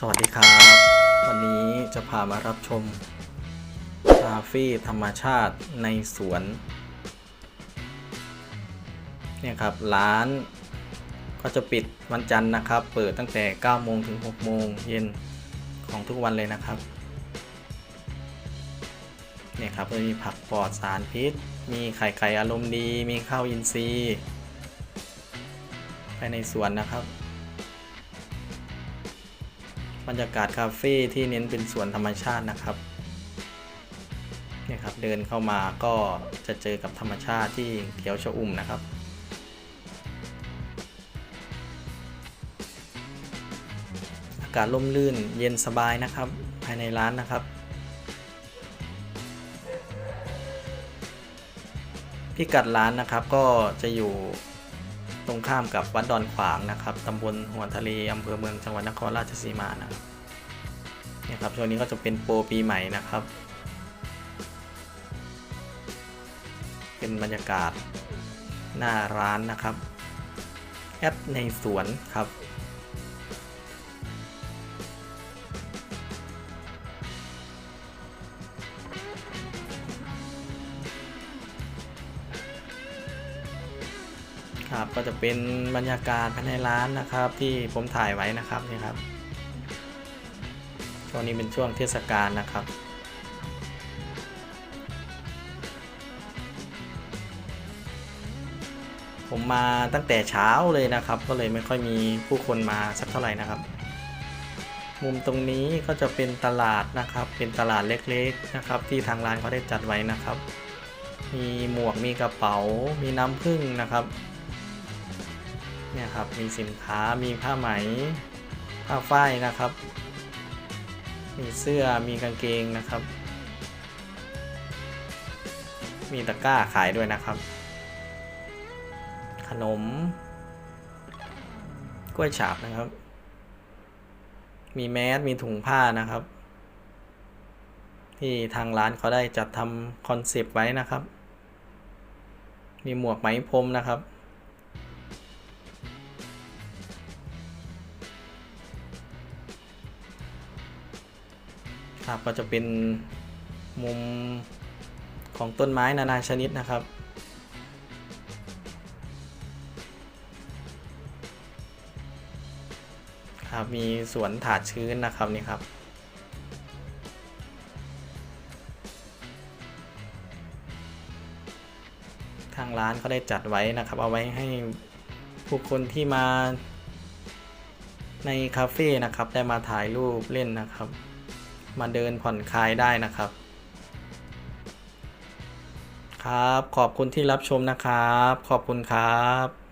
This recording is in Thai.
สวัสดีครับ วันนี้จะพามารับชมคาเฟ่ธรรมชาติในสวนเนี่ยครับร้านก็จะปิดวันจันทร์นะครับ เปิดตั้งแต่ 9 โมงถึง 6 โมงเย็นของทุกวันเลยนะครับเนี่ยครับก็มีผักปลอดสารพิษ มีไข่ไก่อารมณ์ดี มีข้าวอินทรีย์ภายในสวนนะครับ บรรยากาศคาเฟ่ที่เน้นเป็นสวนธรรมชาตินะครับเนี่ยครับเดินเข้ามาก็จะเจอกับธรรมชาติที่เขียวชอุ่มนะครับ อากาศร่มรื่นเย็นสบายนะครับ ภายในร้านนะครับ พิกัดร้านนะครับก็จะอยู่ ตรงข้ามกับวัดดอนขวางนะครับตำบลหัวทะเลอำเภอเมืองจังหวัดนครราชสีมานะครับเนี่ยครับช่วงนี้ก็จะเป็นโปรปีใหม่นะครับ เป็นบรรยากาศหน้าร้านนะครับ แอปในสวนครับ ครับ ก็จะเป็นบรรยากาศภายในร้านนะครับ ที่ผมถ่ายไว้นะครับนี่ครับช่วงนี้เป็นช่วงเทศกาลนะครับผมมาตั้งแต่เช้าเลยนะครับ ก็เลยไม่ค่อยมีผู้คนมาสักเท่าไหร่นะครับ มุมตรงนี้ก็จะเป็นตลาดนะครับ เป็นตลาดเล็กๆนะครับ ที่ทางร้านเขาได้จัดไว้นะครับ มีหมวกมีกระเป๋า มีน้ำผึ้งนะครับ เนี่ยครับมีสินค้ามีผ้าไหม ผ้าฝ้ายนะครับ มีเสื้อมีกางเกงนะครับ มีตะกร้าขายด้วยนะครับ ขนม กล้วยฉาบนะครับ มีแมสมีถุงผ้านะครับ ที่ทางร้านเขาได้จัดทำคอนเซปต์ไว้นะครับ มีหมวกไหมพรมนะครับ ครับก็จะเป็นมุมของต้นไม้นานาชนิดนะครับ ครับมีสวนถาดชื้นนะครับนี่ครับทางร้านเขาได้จัดไว้นะครับ เอาไว้ให้ผู้คนที่มาในคาเฟ่นะครับ ได้มาถ่ายรูปเล่นนะครับ มาเดินผ่อนคลายได้นะครับ ครับขอบคุณที่รับชมนะครับ ขอบคุณครับ